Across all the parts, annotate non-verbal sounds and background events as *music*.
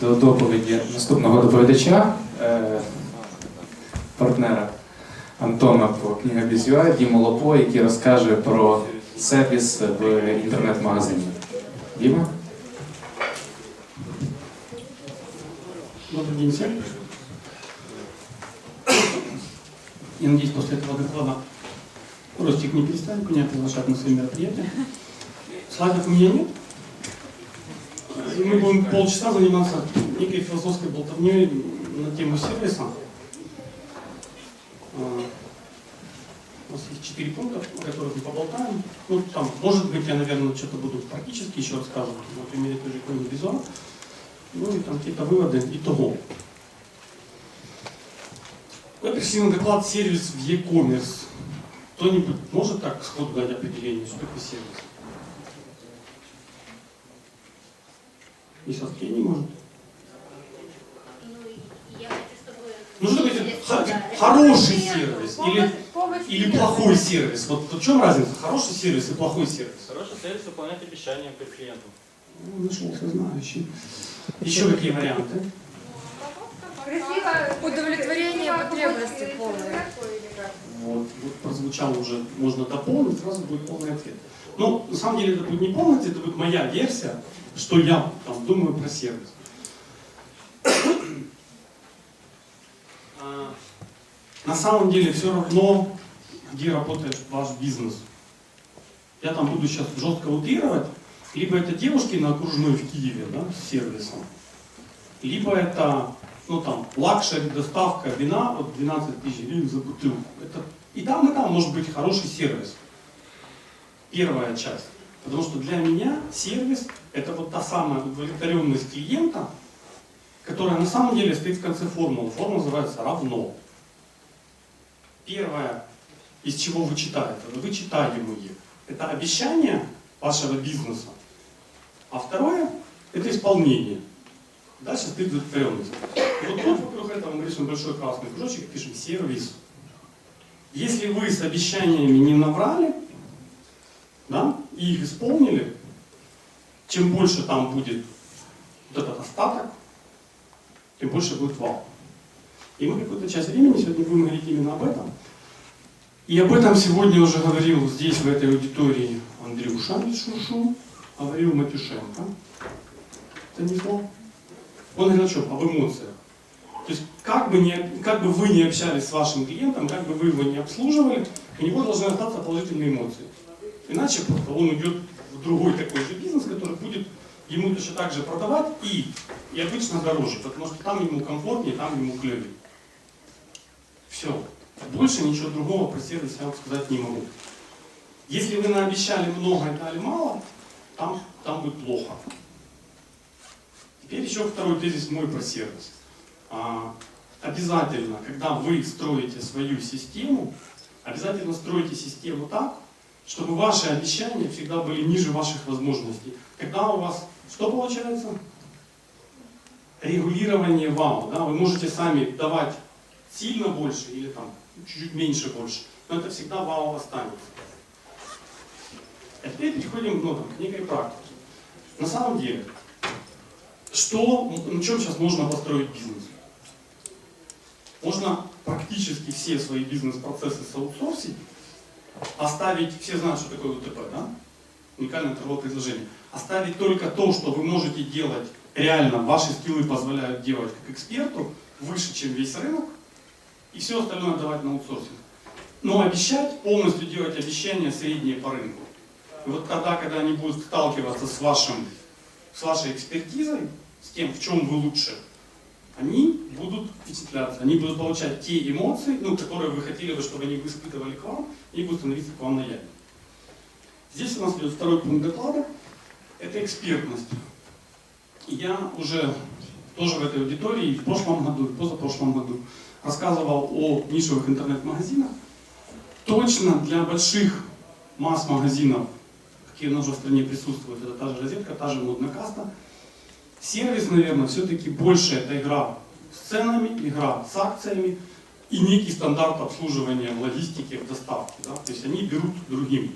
До доповіді наступного доповідача, е, партнера Антона по книгабіз.ua, Діму Лопо, який розкаже про сервіс в інтернет-магазині. Діма? Добрый день всем. Я надеюсь, после этого доклада Ростик не перестанет меня приглашать на свои мероприятия. Слайдов у меня нет. И мы будем полчаса заниматься некой философской болтовней на тему сервиса. А, У нас есть четыре пункта, о которых мы поболтаем. Ну, там, может быть, я, наверное, что-то буду практически еще рассказывать, на примере той же книги Визуал. Ну и там какие-то выводы итого. Мы пришли на доклад сервис в e-commerce. Кто-нибудь может так сходу дать определение, что такое сервис? И Саскей не может. Ну. Ну что такое сказали. хороший сервис или, или плохой сервис? Вот в чем разница? Хороший сервис и плохой сервис? Хороший сервис выполняет обещания перед клиентом. Ну, нашелся знающий. Еще какие варианты? Красиво. Удовлетворение потребностей полное. Вот, вот прозвучал уже, можно дополнить, сразу будет полный ответ. Ну, на самом деле это будет не полный ответ, это будет моя версия, что я там думаю про сервис. *coughs* А, На самом деле все равно, где работает ваш бизнес. Я там буду сейчас жестко утрировать, либо это девушки на окружной в Киеве, да, с сервисом, либо это, ну там, лакшери, доставка вина, вот 12 тысяч гривен за бутылку. Это и там, и там может быть хороший сервис. Первая часть. Потому что для меня сервис это вот та самая удовлетворенность клиента, которая на самом деле стоит в конце формулы. Формула называется равно. Первое, из чего вы читаете, вы читаемые. Это обещание вашего бизнеса. А второе, это исполнение. Дальше стоит удовлетворенность. И вот тут вокруг этого мы рисуем большой красный кружочек, пишем сервис. Если вы с обещаниями не наврали, да, и их исполнили, чем больше там будет вот этот остаток, тем больше будет вал. И мы какую-то часть времени сегодня будем говорить именно об этом. И об этом сегодня уже говорил здесь, в этой аудитории, Андрюша Шушу, говорил Матюшенко. Станислав. Он говорил о? Об эмоциях. То есть, как бы, не, как бы вы не общались с вашим клиентом, как бы вы его не обслуживали, у него должны остаться положительные эмоции. Иначе просто он уйдет в другой такой же бизнес, который будет ему точно так же продавать и, и обычно дороже, потому что там ему комфортнее, там ему клевее. Все. Больше ничего другого про сервис я вам сказать не могу. Если вы наобещали много и дали мало, там, там будет плохо. Теперь еще второй тезис мой про сервис. А, обязательно, когда вы строите свою систему, обязательно стройте систему так, чтобы ваши обещания всегда были ниже ваших возможностей. Когда у вас что получается? Регулирование вау. Да? Вы можете сами давать сильно больше или там чуть-чуть меньше больше, но это всегда вау останется. А теперь переходим ну, там, к некой практике. На самом деле, что, на чем сейчас можно построить бизнес? Можно практически все свои бизнес-процессы соутсорсить, оставить, все знают, что такое УТП, да? Уникальное торговое предложение. Оставить только то, что вы можете делать реально, ваши скиллы позволяют делать как эксперту, выше, чем весь рынок, и все остальное давать на аутсорсинг. Но обещать, полностью делать обещания средние по рынку. И вот тогда, когда они будут сталкиваться с, вашим, с вашей экспертизой, с тем, в чем вы лучше, они будут впечатляться, они будут получать те эмоции, ну, которые вы хотели бы, чтобы они испытывали к вам, и будут становиться к вам лояльны. Здесь у нас идет второй пункт доклада, это экспертность. Я уже тоже в этой аудитории в прошлом году, в позапрошлом году рассказывал о нишевых интернет-магазинах. Точно для больших масс-магазинов, какие у нас в стране присутствуют, это та же розетка, та же модная каста, сервис, наверное, все-таки больше это игра с ценами, игра с акциями и некий стандарт обслуживания в логистике, в доставке. Да? То есть они берут другим.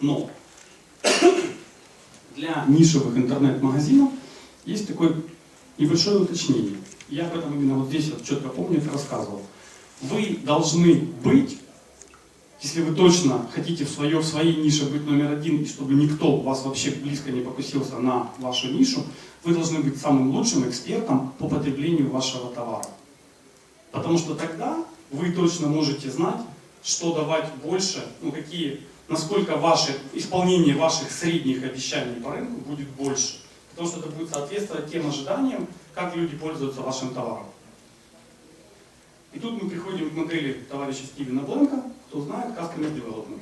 Но *coughs* для нишевых интернет-магазинов есть такое небольшое уточнение. Я об этом именно вот здесь вот четко помню, это рассказывал. Вы должны быть, если вы точно хотите в, свое, в своей нише быть номер один, и чтобы никто вас вообще близко не покусился на вашу нишу, вы должны быть самым лучшим экспертом по потреблению вашего товара. Потому что тогда вы точно можете знать, что давать больше, ну какие, насколько ваше исполнение ваших средних обещаний по рынку будет больше. Потому что это будет соответствовать тем ожиданиям, как люди пользуются вашим товаром. И тут мы приходим к модели товарища Стивена Бленка, кто знает Customer Development.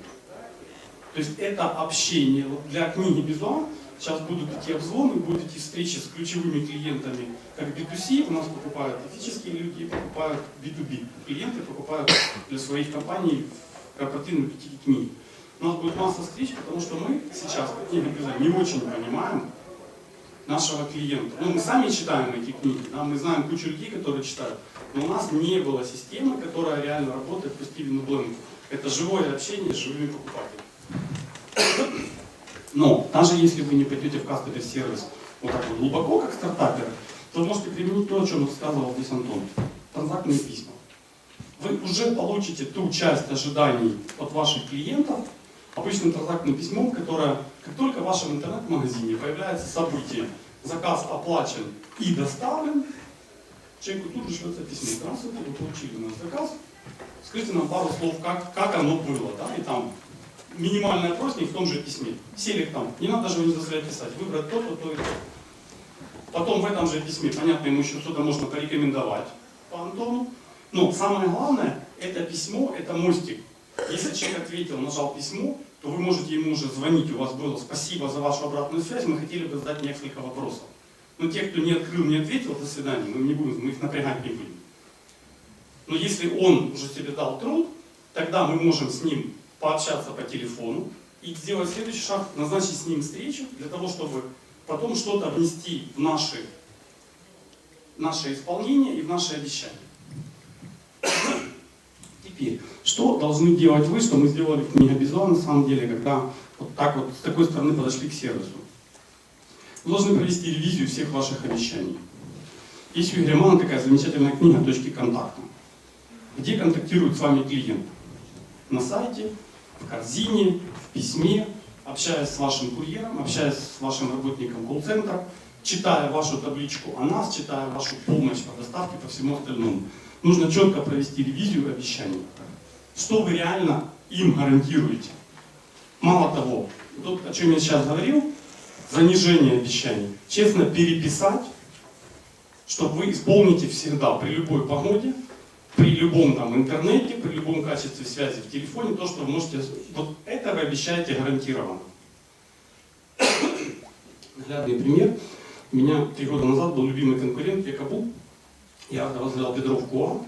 То есть это общение. Для книги Безуа сейчас будут идти обзвоны, будут идти встречи с ключевыми клиентами, как B2C, у нас покупают физические люди, покупают B2B. Клиенты покупают для своих компаний корпоративные книги. У нас будет масса встреч, потому что мы сейчас, как книга Безуа, не очень понимаем нашего клиента. Ну, мы сами читаем эти книги, да, мы знаем кучу людей, которые читают, но у нас не было системы, которая реально работает по Стивену Бленку. Это живое общение с живыми покупателями. *coughs* Но даже если вы не пойдете в кастомер сервис вот так вот глубоко, как стартапер, то можете применить то, о чем рассказывал здесь Антон. Транзактные письма. Вы уже получите ту часть ожиданий от ваших клиентов обычным транзактным письмом, которое, как только в вашем интернет-магазине появляется событие, заказ оплачен и доставлен, человеку тут же шлется письмо. Здравствуйте, вы получили наш заказ. Скажите нам пару слов, как, как оно было, да, и там минимальный опросник в том же письме. Селек там, не надо даже его не заставлять писать, выбрать то, то, то и то. Потом в этом же письме, понятно, ему еще что-то можно порекомендовать по Антону. Но самое главное, это письмо, это мостик. Если человек ответил, нажал письмо, то вы можете ему уже звонить, у вас было спасибо за вашу обратную связь, мы хотели бы задать несколько вопросов. Но те, кто не открыл, не ответил, до свидания, мы не будем, мы их напрягать не будем. Но если он уже себе дал труд, тогда мы можем с ним пообщаться по телефону и сделать следующий шаг, назначить с ним встречу для того, чтобы потом что-то внести в наши, наше исполнение и в наши обещания. Теперь, что должны делать вы, что мы сделали в книге на самом деле, когда вот так вот с такой стороны подошли к сервису? Вы должны провести ревизию всех ваших обещаний. Есть у Игоря Мана такая замечательная книга «Точки контакта», где контактирует с вами клиент. На сайте, в корзине, в письме, общаясь с вашим курьером, общаясь с вашим работником колл-центра, читая вашу табличку о нас, читая вашу помощь по доставке, по всему остальному. Нужно четко провести ревизию обещаний. Что вы реально им гарантируете? Мало того, то, о чем я сейчас говорил, занижение обещаний, честно переписать, что вы исполните всегда при любой погоде, при любом там интернете, при любом качестве связи в телефоне, то, что вы можете... Вот это вы обещаете гарантированно. *coughs* Наглядный пример. У меня три года назад был любимый конкурент Якобу. Я возглавлял Петровку А.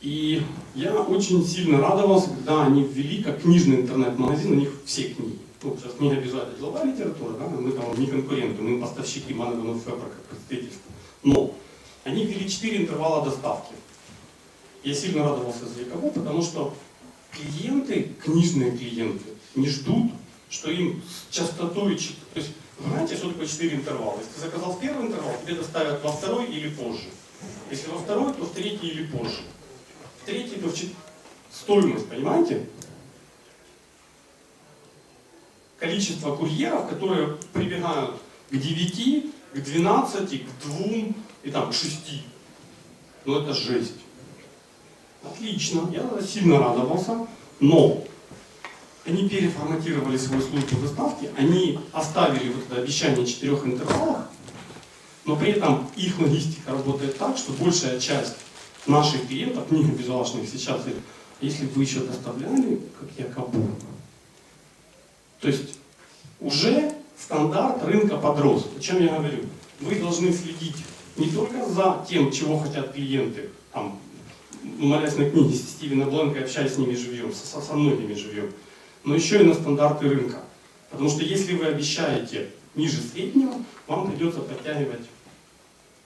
И я очень сильно радовался, когда они ввели как книжный интернет-магазин, у них все книги. Ну, сейчас книга обязательно деловая литература, да, мы там не конкуренты, мы поставщики Манована Фебра как представительство. Но они ввели четыре интервала доставки. Я сильно радовался за Якобу, потому что клиенты, книжные клиенты, не ждут, что им чит- то есть, знаете, что такое 4 интервала? Если ты заказал в первый интервал, тебе доставят во второй или позже. Если во второй, то в третий или позже. В третий, то в чет- стоимость, понимаете? Количество курьеров, которые прибегают к 9, к 12, к 2 и там к 6. Ну это жесть. Отлично, я сильно радовался, но они переформатировали свою службу доставки, они оставили вот это обещание четырех интервалах, но при этом их логистика работает так, что большая часть наших клиентов, книга безуашных сейчас, если вы еще доставляли, как якобы, то есть уже стандарт рынка подрос. О чем я говорю? Вы должны следить не только за тем, чего хотят клиенты, там, молясь на книге Стивена Бленка, общаясь с ними живем, со, со многими живем, но еще и на стандарты рынка. Потому что если вы обещаете ниже среднего, вам придется подтягивать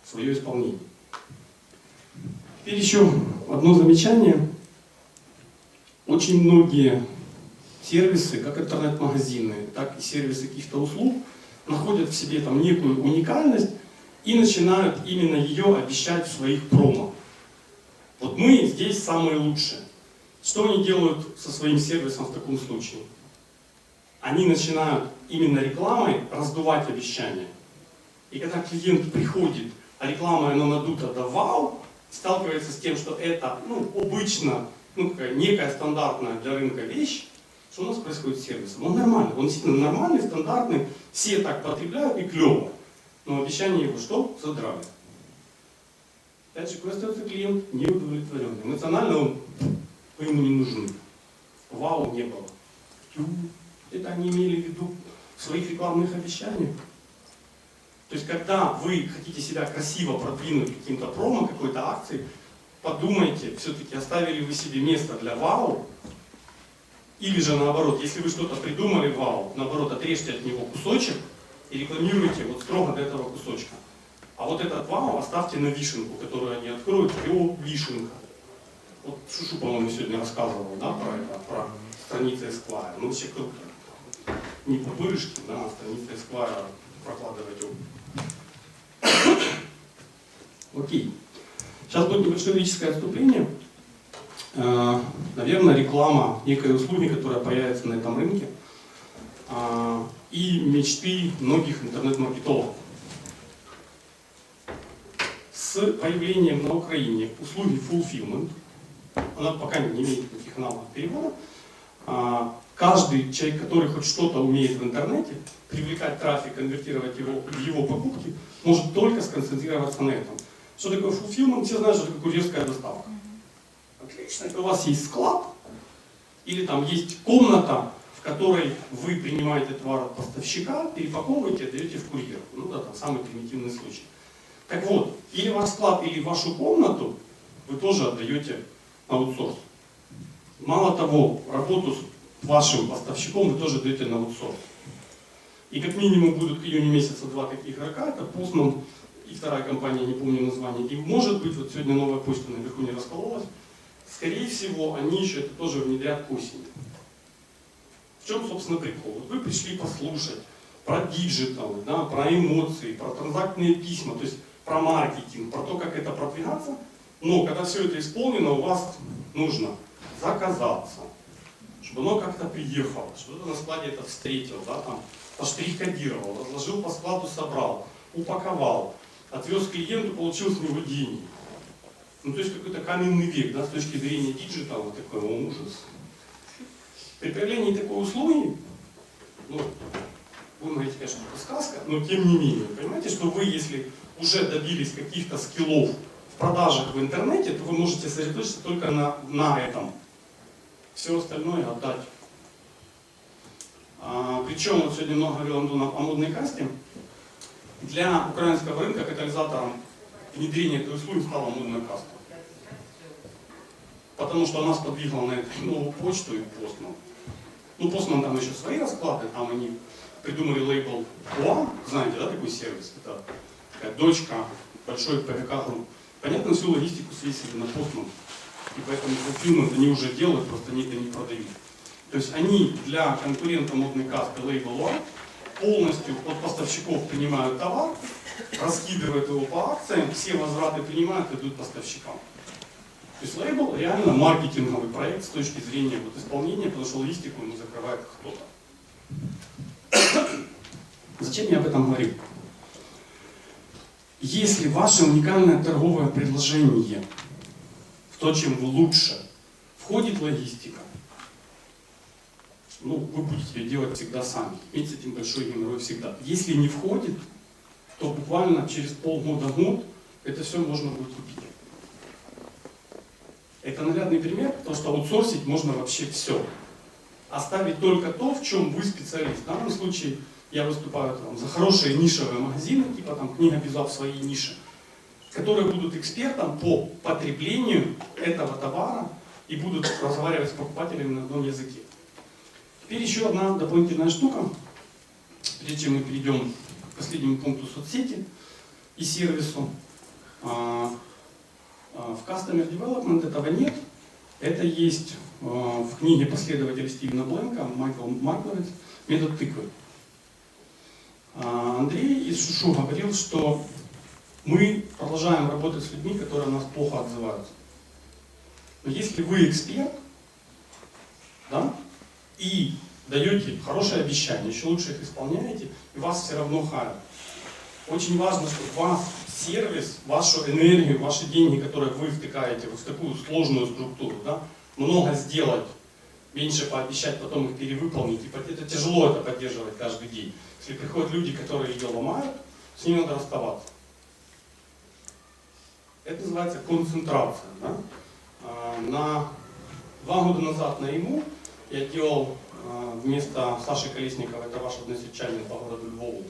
свое исполнение. Теперь еще одно замечание. Очень многие сервисы, как интернет-магазины, так и сервисы каких-то услуг, находят в себе там некую уникальность и начинают именно ее обещать в своих промо. Вот мы здесь самые лучшие. Что они делают со своим сервисом в таком случае? Они начинают именно рекламой раздувать обещания. И когда клиент приходит, а реклама она надута до вау, сталкивается с тем, что это ну, обычно ну, такая некая стандартная для рынка вещь, что у нас происходит с сервисом? Он нормальный, он действительно нормальный, стандартный, все так потребляют и клево. Но обещание его что? Задрали. Опять же, остается клиент неудовлетворенный. Эмоционально он вы ему не нужны. Вау не было. Тю, Это они имели в виду в своих рекламных обещаниях. То есть, когда вы хотите себя красиво продвинуть каким-то промо, какой-то акцией, подумайте, все-таки оставили вы себе место для вау, или же наоборот, если вы что-то придумали вау, наоборот, отрежьте от него кусочек и рекламируйте вот строго до этого кусочка. А вот этот вау оставьте на вишенку, которую они откроют, и о, вишенка. Вот Шушу, по-моему, сегодня рассказывал, да, про это, про страницы Esquire. Ну, все круто. Не пупырышки, да, а страницы Esquire прокладывать ум. Окей. Сейчас будет небольшое лирическое отступление. Э, Наверное, реклама некой услуги, которая появится на этом рынке. Э, И мечты многих интернет-маркетологов. С появлением на Украине услуги fulfillment, она пока не имеет никаких аналогов перевода, каждый человек, который хоть что-то умеет в интернете, привлекать трафик, конвертировать его в его покупки, может только сконцентрироваться на этом. Что такое fulfillment? Все знают, что такое курьерская доставка. Отлично, это у вас есть склад, или там есть комната, в которой вы принимаете товар от поставщика, перепаковываете, отдаете в курьер. Ну да, там самый примитивный случай. Так вот, или ваш склад, или вашу комнату вы тоже отдаете на аутсорс. Мало того, работу с вашим поставщиком вы тоже даете на аутсорс. И как минимум будут в июне месяца два таких игрока, это Postman и вторая компания, не помню название. И может быть, вот сегодня новая почта наверху не раскололась, скорее всего, они еще это тоже внедрят к осени. В чем, собственно, прикол? Вот вы пришли послушать про диджитал, да, про эмоции, про транзактные письма, то есть про маркетинг, про то, как это продвигаться, но когда все это исполнено, у вас нужно заказаться, чтобы оно как-то приехало, чтобы кто-то на складе это встретил, да, там, поштрих-кодировал, разложил по складу, собрал, упаковал, отвез клиенту, получил с него деньги. Ну, то есть какой-то каменный век, да, с точки зрения диджитала, такой о, ужас. При появлении такой услуги, ну, вы говорите, конечно, это сказка, но тем не менее, понимаете, что вы, если уже добились каких-то скиллов в продажах в интернете, то вы можете сосредоточиться только на, на этом. Все остальное отдать. А, причем, вот сегодня много говорил Антон о модной касте. Для украинского рынка катализатором внедрения этой услуги стала модная каста. Потому что она сподвигла на это и новую почту и Постман. Ну, Постман там еще свои расклады, там они придумали лейбл One, знаете, да, такой сервис? Это дочка большой ПВК групп. Понятно, всю логистику свесили на Postman. И поэтому fulfillment они уже делают, просто они это не продают. То есть они для конкурента модной касты лейбл One полностью от поставщиков принимают товар, раскидывают его по акциям, все возвраты принимают, идут поставщикам. То есть лейбл реально маркетинговый проект с точки зрения вот исполнения, потому что логистику ему закрывает кто-то. *coughs* Зачем я об этом говорю? Если ваше уникальное торговое предложение в то, чем вы лучше, входит логистика, ну, вы будете ее делать всегда сами. Иметь с этим большой геморрой всегда. Если не входит, то буквально через полгода-год это все можно будет купить. Это наглядный пример, потому что аутсорсить можно вообще все. Оставить только то, в чем вы специалист. В данном случае я выступаю там, за хорошие нишевые магазины, типа там книга Беза в своей нише, которые будут экспертом по потреблению этого товара и будут разговаривать с покупателями на одном языке. Теперь еще одна дополнительная штука, прежде чем мы перейдем к последнему пункту соцсети и сервису. А, а, В Customer Development этого нет. Это есть а, в книге последователя Стивена Бленка, Майкл Марковиц, метод тыквы. А, Андрей из Шушу говорил, что мы продолжаем работать с людьми, которые нас плохо отзываются. Но если вы эксперт, да, и даете хорошие обещания, еще лучше их исполняете, и вас все равно харят. Очень важно, чтобы вас сервис, вашу энергию, ваши деньги, которые вы втыкаете вот в такую сложную структуру, да, много сделать, меньше пообещать, потом их перевыполнить. И это тяжело это поддерживать каждый день. Если приходят люди, которые ее ломают, с ними надо расставаться. Это называется концентрация. Да? А, На два года назад на ему я делал а, вместо Саши Колесникова, это ваш односельчанин по городу Львову,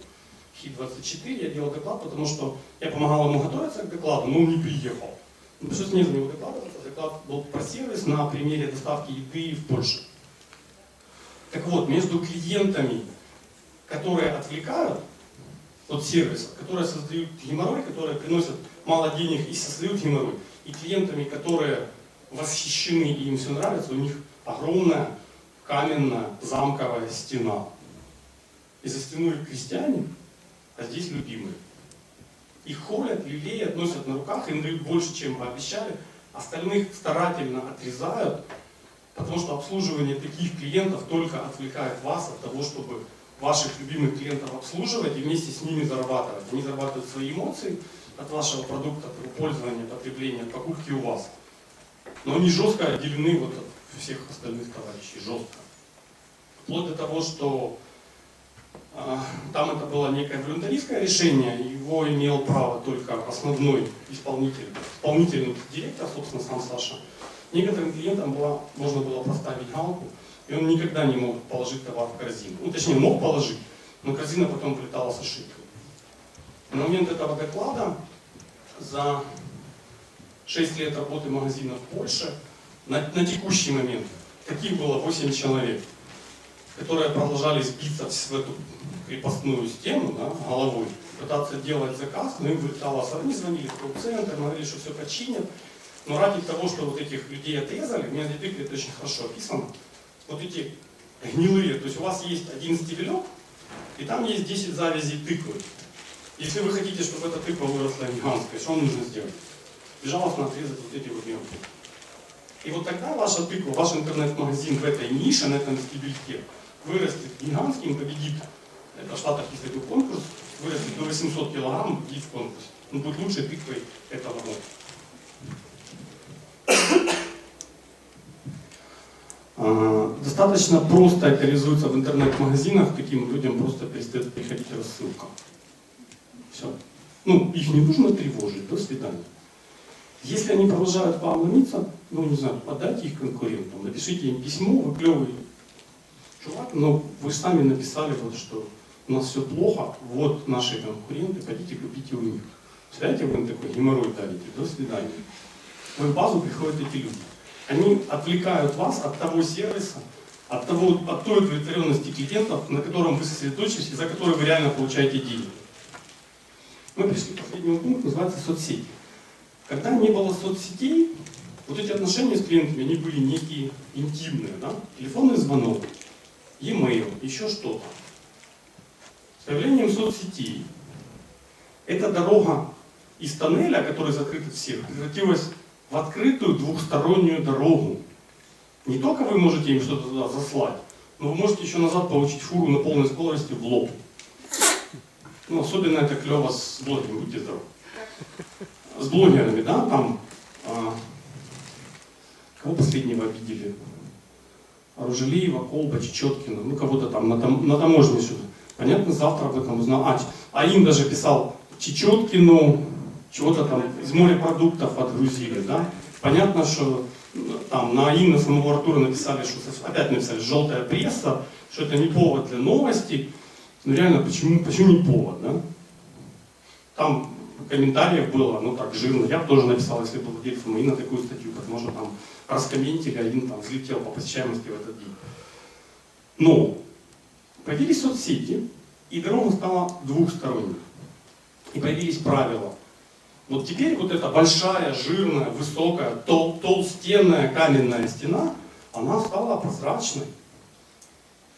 Хит-24, я делал доклад, потому что я помогал ему готовиться к докладу, но он не приехал. Ну, мне за него докладываться. Доклад был про сервис на примере доставки еды в Польше. Так вот, между клиентами, которые отвлекают от сервиса, которые создают геморрой, которые приносят мало денег и создают геморрой, и клиентами, которые восхищены и им все нравится, у них огромная каменная замковая стена. И за стеной крестьяне, а здесь любимые. Их холят, лелеют, носят на руках, им дают больше, чем пообещали. Остальных старательно отрезают, потому что обслуживание таких клиентов только отвлекает вас от того, чтобы ваших любимых клиентов обслуживать и вместе с ними зарабатывать. Они зарабатывают свои эмоции от вашего продукта, от его пользования, потребления, от покупки у вас. Но они жестко отделены вот от всех остальных товарищей, жестко. Вплоть до того, что там это было некое волюнтаристское решение, его имел право только основной исполнитель, исполнительный директор, собственно, сам Саша. Некоторым клиентам была, можно было поставить галку, и он никогда не мог положить товар в корзину. Ну, точнее, мог положить, но корзина потом вылетала с ошибкой. На момент этого доклада за 6 лет работы магазина в Польше на, на текущий момент таких было 8 человек, которые продолжали сбиться в эту крепостную стену да, головой, пытаться делать заказ, но им вылетало, они звонили в колл-центр, говорили, что все починят. Но ради того, что вот этих людей отрезали, у меня на Ютубе это очень хорошо описано, вот эти гнилые, то есть у вас есть один стебелек, и там есть 10 завязей тыквы. Если вы хотите, чтобы эта тыква выросла гигантская, что вам нужно сделать? Безжалостно отрезать вот эти вот мелкие. И вот тогда ваша тыква, ваш интернет-магазин в этой нише, на этом стебельке, вырастет гигантским, победит. Это в Штатах есть такой конкурс, вырастет до 800 килограмм, победит в конкурсе. Он будет лучшей тыквой этого года. А, Достаточно просто это реализуется в интернет-магазинах, таким людям просто перестает приходить рассылка. Все. Ну, их не нужно тревожить, до свидания. Если они продолжают вам ломиться, ну, не знаю, подайте их конкурентам, напишите им письмо, вы клевый чувак, но вы сами написали, вот, что у нас все плохо, вот наши конкуренты, пойдите купите у них. Представляете, вы им такой геморрой давите, до свидания. В базу приходят эти люди. Они отвлекают вас от того сервиса, от, того, от той удовлетворенности клиентов, на котором вы сосредоточились и за который вы реально получаете деньги. Мы пришли к последнему пункту, называется соцсети. Когда не было соцсетей, вот эти отношения с клиентами, они были некие интимные, да? Телефонный звонок, e-mail, еще что-то. С появлением соцсетей эта дорога из тоннеля, который закрыт от всех, превратилась в открытую двухстороннюю дорогу. Не только вы можете им что-то туда заслать, но вы можете еще назад получить фуру на полной скорости в лоб. Ну, особенно это клево с блогерами, будьте здоровы. С блогерами, да, там, а, кого последнего обидели? Оружелиева, Колба, Чечеткина, ну кого-то там на, там, на таможне что-то. Понятно, завтра об этом узнал. А, а им даже писал Чечеткину, чего-то там из морепродуктов отгрузили, да. Понятно, что ну, там на АИН, на самого Артура написали, что опять написали желтая пресса, что это не повод для новостей. Ну реально, почему, почему не повод, да? Там комментариев было, ну так жирно. Я бы тоже написал, если был владельцем АИНа такую статью, потому что там раскомментили, АИН там взлетел по посещаемости в этот день. Но появились соцсети, и дорога стала двухсторонней. И появились правила. Вот теперь вот эта большая, жирная, высокая, тол толстенная каменная стена, она стала прозрачной.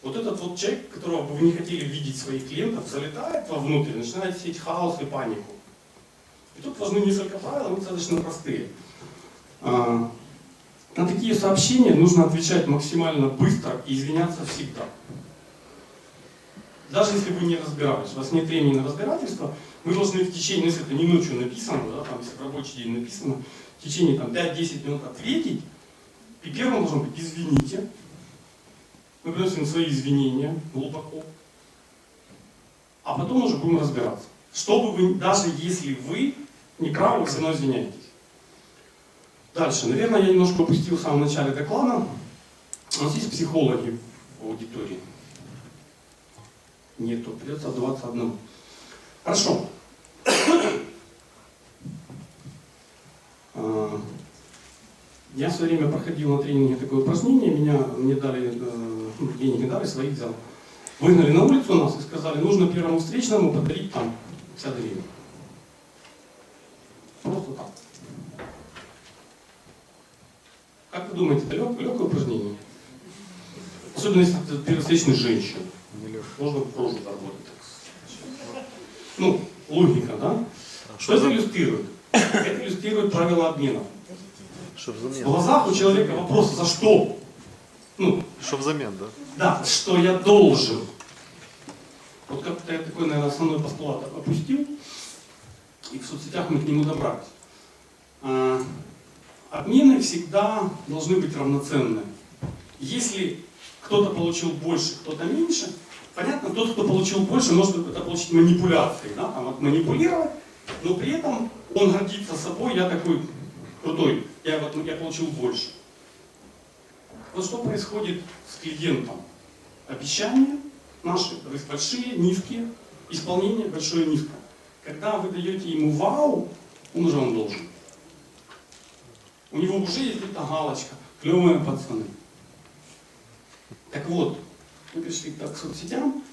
Вот этот вот человек, которого бы вы не хотели видеть своих клиентов, залетает вовнутрь, начинает сеять хаос и панику. И тут важны несколько правил, они достаточно простые. А, На такие сообщения нужно отвечать максимально быстро и извиняться всегда. Даже если вы не разбирались, у вас нет времени на разбирательство, вы должны в течение, если это не ночью написано, да, там, если в рабочий день написано, в течение там, 5-10 минут ответить, и первым должно быть «извините», мы приносим свои извинения глубоко, а потом уже будем разбираться. Чтобы вы, даже если вы не правы, все равно извиняетесь. Дальше. Наверное, я немножко упустил в самом начале доклада. У нас есть психологи в аудитории. Нету, придется отдаваться одному. Хорошо. А, Я в свое время проходил на тренинге такое упражнение, меня мне дали, э, ну, денег не дали, своих взял. Выгнали на улицу нас и сказали, нужно первому встречному подарить там 50 гривен. Просто так. Как вы думаете, это лег- легкое упражнение? Особенно если это первый встречный женщина. Можно в прозу заработать. Ну, логика, да? Что это иллюстрирует? Это иллюстрирует правила обмена. В глазах у человека вопрос «за что?» Ну, Чтоб взамен, да? да, что я должен. Вот как-то я такой, наверное, основной постулат опустил, и в соцсетях мы к нему добрались. Обмены всегда должны быть равноценны. Если кто-то получил больше, кто-то меньше, понятно, тот, кто получил больше, может это получить манипуляцией, да, там, манипулировать, но при этом он гордится собой, я такой крутой, я, вот, я получил больше. Вот что происходит с клиентом? Обещания наши, то есть большие, низкие, исполнение большое, низкое. Когда вы даете ему вау, он уже вам должен. У него уже есть эта галочка, клевые пацаны. Так вот, мы пришли так к соцсетям,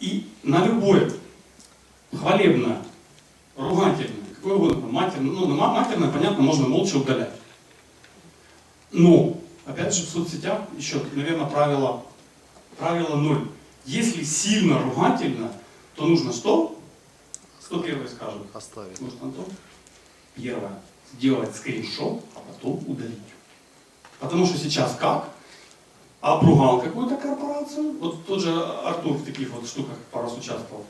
и на любое хвалебное, ругательное, какое угодно, матерное, ну, матерное, понятно, можно молча удалять. Но, опять же, в соцсетях еще, наверное, правило, правило ноль. Если сильно ругательно, то нужно что? Кто первый скажет? Оставить. Может, Антон? Первое. Сделать скриншот, а потом удалить. Потому что сейчас как? Обругал какую-то корпорацию. Вот тот же Артур в таких вот штуках пару раз участвовал.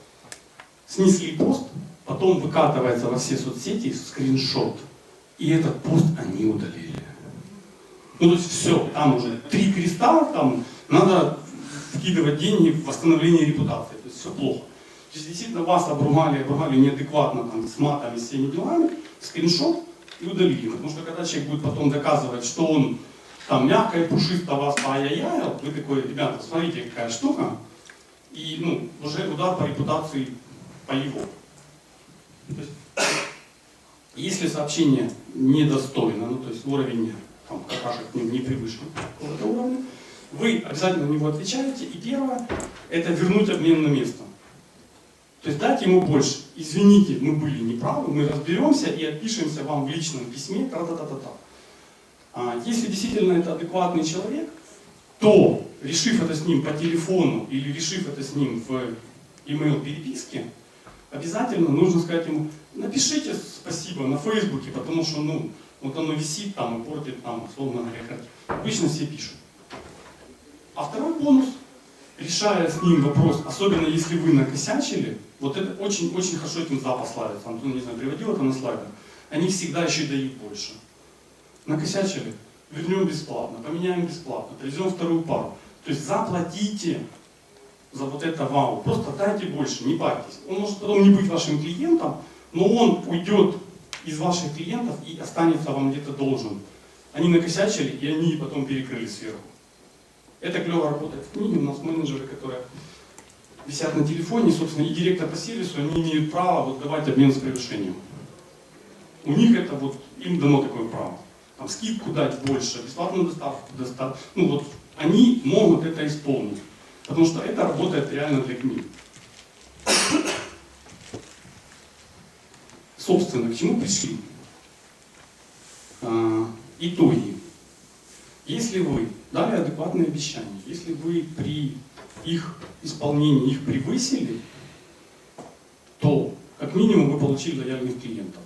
Снесли пост, потом выкатывается во все соцсети скриншот. И этот пост они удалили. Ну, то есть все, там уже три креста, там надо вкидывать деньги в восстановление репутации. То есть все плохо. То есть действительно вас обругали, обругали неадекватно, там, с матами, с всеми делами, скриншот и удалили. Потому что когда человек будет потом доказывать, что он там мягко и пушисто вас ай-яй-яй, вы такой, ребята, смотрите, какая штука, и ну, уже удар по репутации по его. То есть, если сообщение недостойно, ну то есть уровень там, какашек не, не превышен какого-то уровня, вы обязательно на него отвечаете, и первое, это вернуть обмен на место. То есть дать ему больше. Извините, мы были неправы, мы разберемся и отпишемся вам в личном письме, та-та-та-та-та. А если действительно это адекватный человек, то, решив это с ним по телефону или решив это с ним в email переписке, обязательно нужно сказать ему, напишите спасибо на Фейсбуке, потому что, ну, вот оно висит там и портит там, условно говоря. Обычно все пишут. А второй бонус, решая с ним вопрос, особенно если вы накосячили, вот это очень-очень хорошо этим запас славится. Антон, не знаю, приводил это на слайдах. Они всегда еще дают больше. Накосячили, вернем бесплатно, поменяем бесплатно, привезем вторую пару. То есть заплатите за вот это вау, просто дайте больше, не парьтесь. Он может потом не быть вашим клиентом, но он уйдет из ваших клиентов и останется вам где-то должен. Они накосячили, и они потом перекрыли сверху. Это клево работает в книге. У нас менеджеры, которые висят на телефоне, собственно, и директор по сервису, они имеют право вот давать обмен с превышением. У них это вот, им дано такое право. Там скидку дать больше, бесплатную доставку достать. Ну вот, они могут это исполнить. Потому что это работает реально для книг. Собственно, к чему пришли? А, итоги. Если вы дали адекватные обещания, если вы при их исполнении их превысили, то как минимум вы получили лояльных клиентов.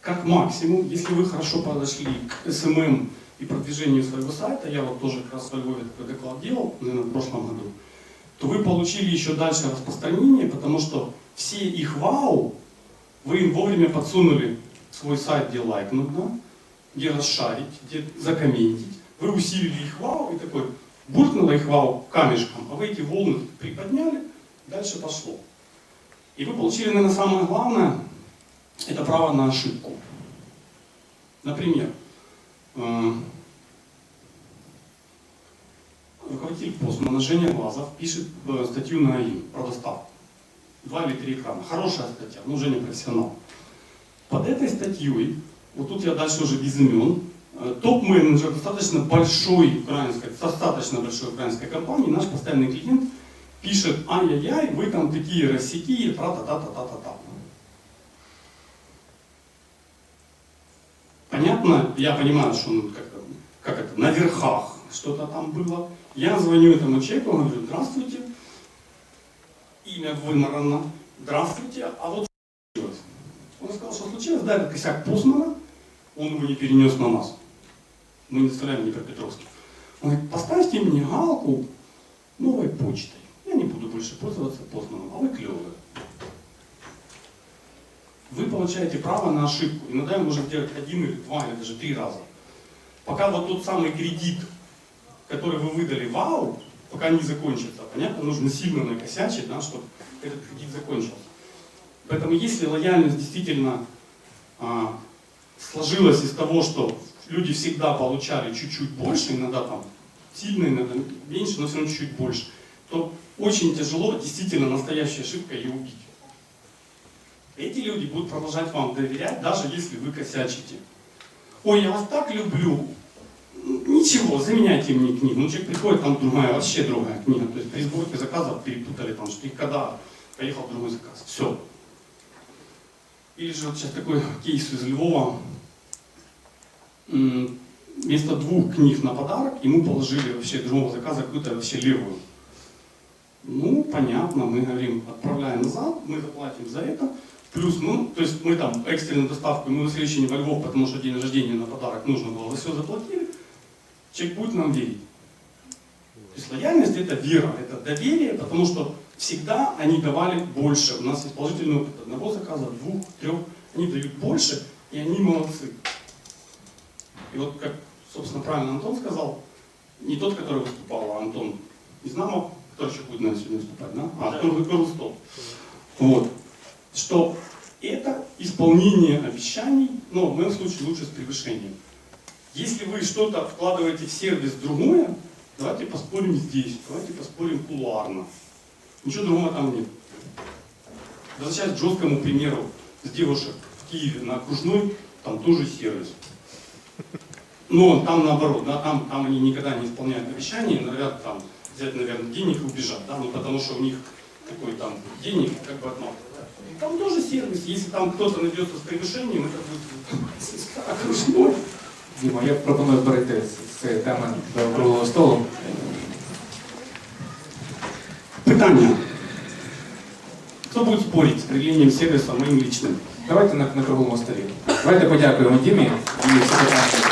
Как максимум, если вы хорошо подошли к SMM и продвижению своего сайта, я вот тоже как раз во Львове такой доклад делал, наверное, в прошлом году, то вы получили еще дальше распространение, потому что все их вау вы им вовремя подсунули в свой сайт, где лайкнуть, да? Где расшарить, где закомментить. Вы усилили их вау и такой, буркнуло их вау камешком, а вы эти волны приподняли, дальше пошло. И вы получили, наверное, самое главное, это право на ошибку. Например, э, руководитель Постмана Женя Глазов пишет э, статью на АИН про доставку. Два или три экрана. Хорошая статья, ну Женя профессионал. Под этой статьей, вот тут я дальше уже без имен, э, топ-менеджер достаточно большой украинской, достаточно большой украинской компании, наш постоянный клиент, пишет, ай-яй-яй, вы там такие рассеки, тра-та-та-та-та-та-та. Понятно, я понимаю, что он как-то, как это, на верхах что-то там было. Я звоню этому человеку, говорю, здравствуйте, имя вымарано, здравствуйте, а вот что случилось? Он сказал, что случилось, да, это косяк Постмана, он его не перенес на нас. Мы не доставляем Днепропетровский. Он говорит, поставьте мне галку новой почтой. Я не буду больше пользоваться Постманом, а вы клевые. Вы получаете право на ошибку. Иногда вы можете делать один или два, или даже три раза. Пока вот тот самый кредит, который вы выдали вау, пока не закончится, понятно, нужно сильно накосячить, да, чтобы этот кредит закончился. Поэтому если лояльность действительно а, сложилась из того, что люди всегда получали чуть-чуть больше, иногда там сильно, иногда меньше, но все равно чуть-чуть больше, то очень тяжело действительно настоящей ошибкой ее убить. Эти люди будут продолжать вам доверять, даже если вы косячите. Ой, я вас так люблю. Ничего, заменяйте мне книгу. Ну, человек приходит, там другая, вообще другая книга. То есть при сборке заказов перепутали, там, что и когда поехал другой заказ. Все. Или же вот сейчас такой кейс из Львова. Вместо двух книг на подарок ему положили вообще другого заказа какую-то вообще левую. Ну, понятно, мы говорим, отправляем назад, мы заплатим за это. Плюс, ну, то есть мы там экстренную доставку, мы воскресенье во Львов, потому что день рождения на подарок нужно было, вы все заплатили, человек будет нам верить. То есть лояльность это вера, это доверие, потому что всегда они давали больше. У нас есть положительный опыт одного заказа, двух, трех, они дают больше, и они молодцы. И вот как, собственно, правильно Антон сказал, не тот, который выступал, а Антон Изнамов, который еще будет, наверное, сегодня выступать, да? А, Антон Горлстов. Вот. Что это исполнение обещаний, но в моем случае лучше с превышением. Если вы что-то вкладываете в сервис другое, давайте поспорим здесь, давайте поспорим кулуарно. Ничего другого там нет. Возвращаясь к жесткому примеру с девушек в Киеве на окружной, там тоже сервис. Но там наоборот, да, там, там они никогда не исполняют обещания, норовят там взять, наверное, денег и убежать, да, ну потому что у них такой там денег как бы одно. Там тоже сервис, если там кто-то найдется с превышением, это будет *laughs* окружной. Діма, я пропоную перейти з цієї теми до круглого столу. Питання. Кто будет спорить с определением сервиса моим личным? Давайте на, на круглому столі. Давайте подякуємо Дімі і всі питання.